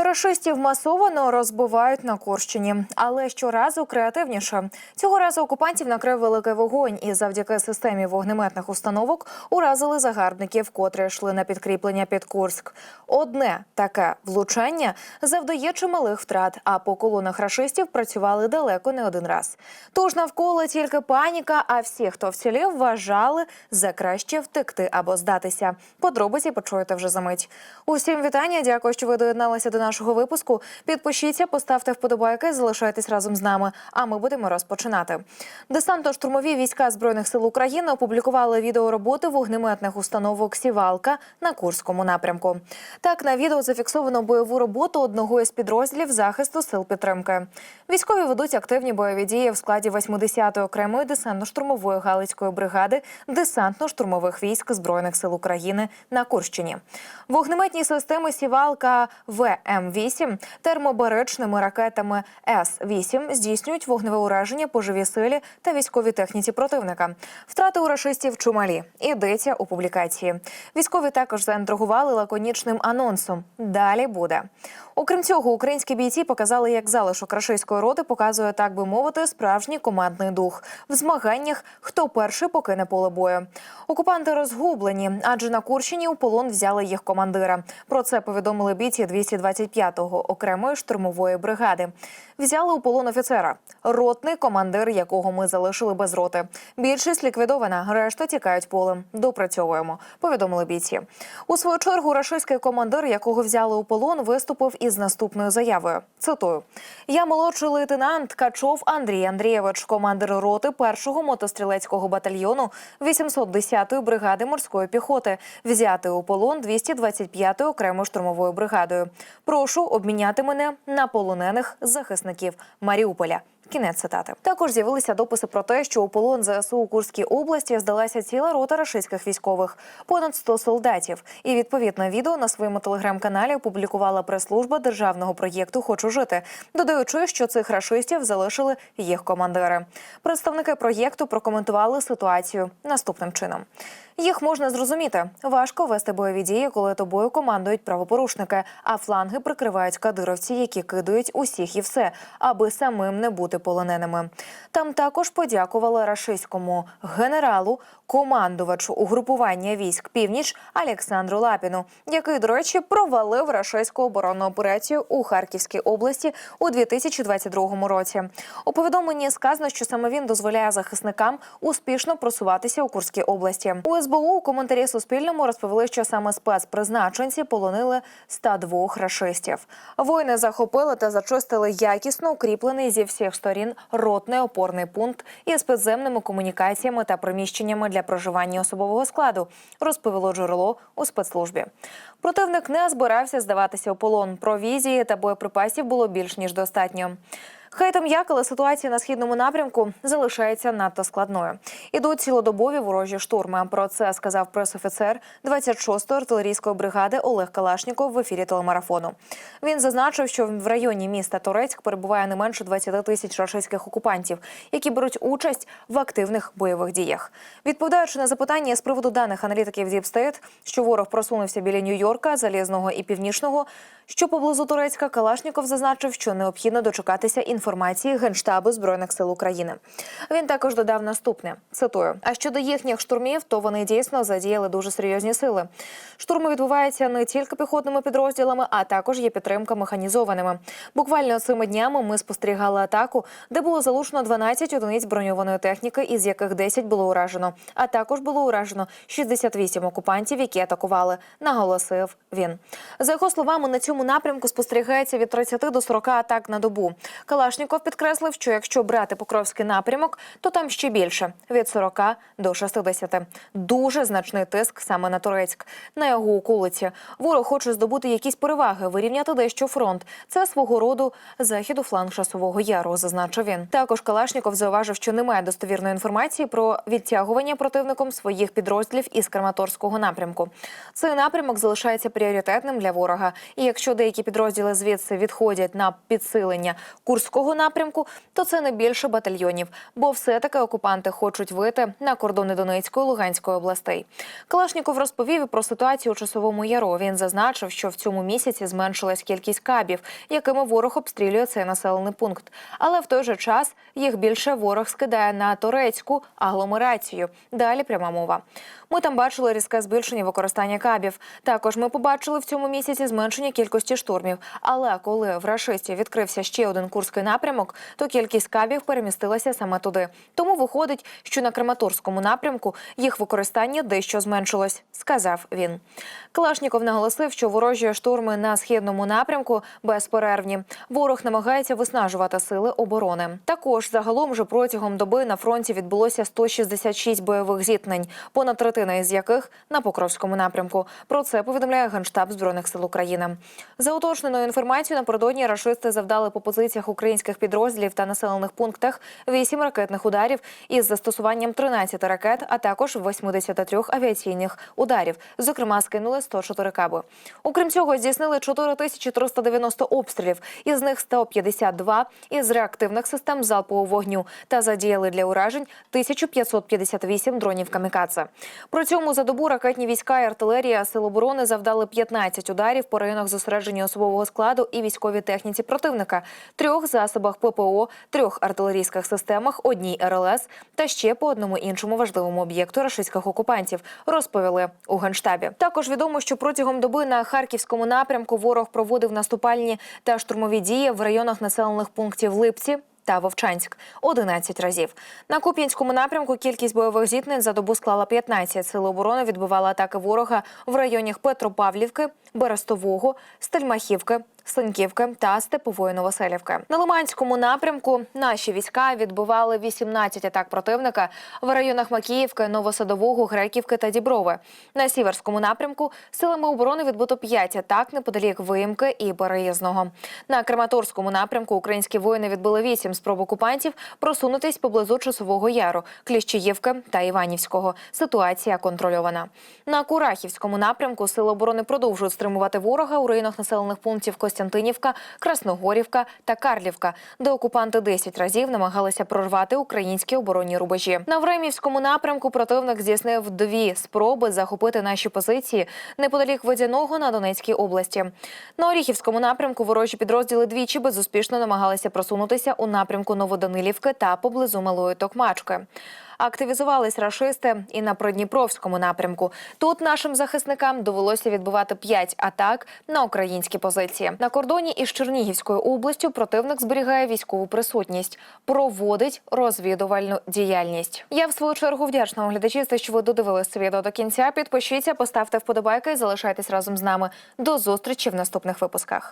Рашистів масово розбивають на Курщині, але щоразу креативніше. Цього разу окупантів накрив великий вогонь, і завдяки системі вогнеметних установок уразили загарбників, котрі йшли на підкріплення під Курськ. Одне таке влучання завдає чималих втрат. А по колонах рашистів працювали далеко не один раз. Тож навколо тільки паніка. А всі, хто вцілів, вважали за краще втекти або здатися. Подробиці почуєте вже за мить. Усім вітання. Дякую, що ви доєдналися до нашого випуску. Підпишіться, поставте вподобайки, залишайтесь разом з нами. А ми будемо розпочинати. Десантно-штурмові війська збройних сил України опублікували відео роботи вогнеметних установок Сівалка на Курському напрямку. Так на відео зафіксовано бойову роботу одного із підрозділів захисту сил підтримки. Військові ведуть активні бойові дії в складі 80-ї окремої десантно-штурмової галицької бригади десантно-штурмових військ збройних сил України на Курщині. Вогнеметні системи Сівалка ВМ-8 термобаричними ракетами С-8 здійснюють вогневе ураження по живій силі та військовій техніці противника. Втрати у рашистів чималі. Йдеться у публікації. Військові також заінтригували лаконічним анонсом. Далі буде. Окрім цього, українські бійці показали, як залишок рашистської роти показує, так би мовити, справжній командний дух в змаганнях, хто перший покине поле бою. Окупанти розгублені, адже на Курщині у полон взяли їх командира. Про це повідомили бійці 225-го окремої штурмової бригади. Взяли у полон офіцера, ротний командир, якого ми залишили без роти. Більшість ліквідована, решта тікають полем. Допрацьовуємо. Повідомили бійці. У свою чергу рашистський командир, якого взяли у полон, виступив із наступною заявою. Цитую: я молодший лейтенант Качов Андрій Андрійович, командир роти першого мотострілецького батальйону 810-ї бригади морської піхоти, взяти у полон 225-ї окремою штурмовою бригадою. Прошу обміняти мене на полонених захисників Маріуполя. Кінець цитати. Також з'явилися дописи про те, що у полон ЗСУ у Курській області здалася ціла рота рашистських військових, понад 100 солдатів. І відповідне відео на своєму телеграм-каналі опублікувала прес-служба державного проєкту Хочу жити, додаючи, що цих рашистів залишили їх командири. Представники проєкту прокоментували ситуацію наступним чином. Їх можна зрозуміти. Важко вести бойові дії, коли тобою командують правопорушники, а фланги прикривають кадировці, які кидають усіх і все, аби самим не бути полоненими. Там також подякували рашистському генералу, командувачу угрупування військ Північ Олександру Лапіну, який, до речі, провалив рашистську оборонну операцію у Харківській області у 2022 році. У повідомленні сказано, що саме він дозволяє захисникам успішно просуватися у Курській області. У СБУ у коментарі Суспільному розповіли, що саме спецпризначенці полонили 102 рашистів. Воїни захопили та зачистили якісно укріплений зі всіх сторін ротний опорний пункт із підземними комунікаціями та приміщеннями для проживання особового складу, розповіло джерело у спецслужбі. Противник не збирався здаватися у полон. Провізії та боєприпасів було більш ніж достатньо. Хай там як, але ситуація на східному напрямку залишається надто складною. Ідуть цілодобові ворожі штурми. Про це сказав пресофіцер 26-ї артилерійської бригади Олег Калашніков в ефірі телемарафону. Він зазначив, що в районі міста Торецьк перебуває не менше 20 тисяч рашистських окупантів, які беруть участь в активних бойових діях. Відповідаючи на запитання з приводу даних аналітиків State, що ворог просунувся біля Нью-Йорка, Залізного і Північного, що поблизу Турецька Калашніков зазначив, що необхідно дочекатися інформації Генштабу збройних сил України. Він також додав наступне: цитую: а щодо їхніх штурмів, то вони дійсно задіяли дуже серйозні сили. Штурми відбуваються не тільки піхотними підрозділами, а також є підтримка механізованими. Буквально цими днями ми спостерігали атаку, де було залучено 12 одиниць броньованої техніки, із яких 10 було уражено. А також було уражено 68 окупантів, які атакували. Наголосив він. За його словами, на цьому напрямку спостерігається від 30 до 40 атак на добу. Калашніков підкреслив, що якщо брати Покровський напрямок, то там ще більше від 40 до 60. Дуже значний тиск саме на Турецьк. На його околиці ворог хоче здобути якісь переваги, вирівняти дещо фронт. Це свого роду захід у фланг часового яру, зазначив він. Також Калашніков зауважив, що немає достовірної інформації про відтягування противником своїх підрозділів із Краматорського напрямку. Цей напрямок залишається пріоритетним для ворога. І якщо деякі підрозділи звідси відходять на підсилення Курської Куп'янського напрямку, то це не більше батальйонів, бо все-таки окупанти хочуть вийти на кордони Донецької і Луганської областей. Калашніков розповів про ситуацію у часовому яру. Він зазначив, що в цьому місяці зменшилась кількість кабів, якими ворог обстрілює цей населений пункт. Але в той же час їх більше ворог скидає на турецьку агломерацію. Далі пряма мова. Ми там бачили різке збільшення використання кабів. Також ми побачили в цьому місяці зменшення кількості штурмів. Але коли в рашистів відкрився ще один курський напрямок, то кількість кабів перемістилася саме туди. Тому виходить, що на Краматорському напрямку їх використання дещо зменшилось, сказав він. Калашніков наголосив, що ворожі штурми на східному напрямку безперервні. Ворог намагається виснажувати сили оборони. Також загалом вже протягом доби на фронті відбулося 166 бойових зіткнень, понад третина із яких на Покровському напрямку. Про це повідомляє Генштаб збройних сил України. За уточненою інформацією, напередодні рашисти завдали по позиціях українських підрозділів та населених пунктах 8 ракетних ударів із застосуванням 13 ракет, а також 83 авіаційних ударів. Зокрема, скинули 104 каби. Окрім цього, здійснили 4390 обстрілів, із них 152 із реактивних систем залпового вогню та задіяли для уражень 1558 дронів камікадзе. При цьому за добу ракетні війська і артилерія Сил оборони завдали 15 ударів по районах зосередження особового складу і військовій техніці противника, трьох засобах ППО, трьох артилерійських системах, одній РЛС та ще по одному іншому важливому об'єкту рашистських окупантів. Розповіли у генштабі. Також відомо, що протягом доби на харківському напрямку ворог проводив наступальні та штурмові дії в районах населених пунктів Липці. Та Вовчанськ 11 разів на Куп'янському напрямку. Кількість бойових зіткнень за добу склала 15. Сили оборони відбивали атаки ворога в районах Петропавлівки, Берестового, Стельмахівки, Синьківки та Степової Новоселівки. На Лиманському напрямку наші війська відбивали 18 атак противника в районах Макіївки, Новосадового, Греківки та Діброви. На сіверському напрямку силами оборони відбито 5 атак неподалік Виїмки і Береїзного. На Краматорському напрямку українські воїни відбили 8 спроб окупантів просунутись поблизу Часового Яру, Кліщіївки та Іванівського. Ситуація контрольована. На Курахівському напрямку сили оборони продовжують стримувати ворога у районах населених пунктів Костянтинівка, Красногорівка та Карлівка, де окупанти 10 разів намагалися прорвати українські оборонні рубежі. На Времівському напрямку противник здійснив дві спроби захопити наші позиції неподалік Водяного на Донецькій області. На Оріхівському напрямку ворожі підрозділи двічі безуспішно намагалися просунутися у напрямку Новоданилівки та поблизу Малої Токмачки. Активізувались рашисти і на Придніпровському напрямку. Тут нашим захисникам довелося відбувати п'ять атак на українські позиції. На кордоні із Чернігівською областю противник зберігає військову присутність, проводить розвідувальну діяльність. Я в свою чергу вдячна вам, глядачі, за що ви додивились це відео до кінця. Підпишіться, поставте вподобайки і залишайтесь разом з нами. До зустрічі в наступних випусках.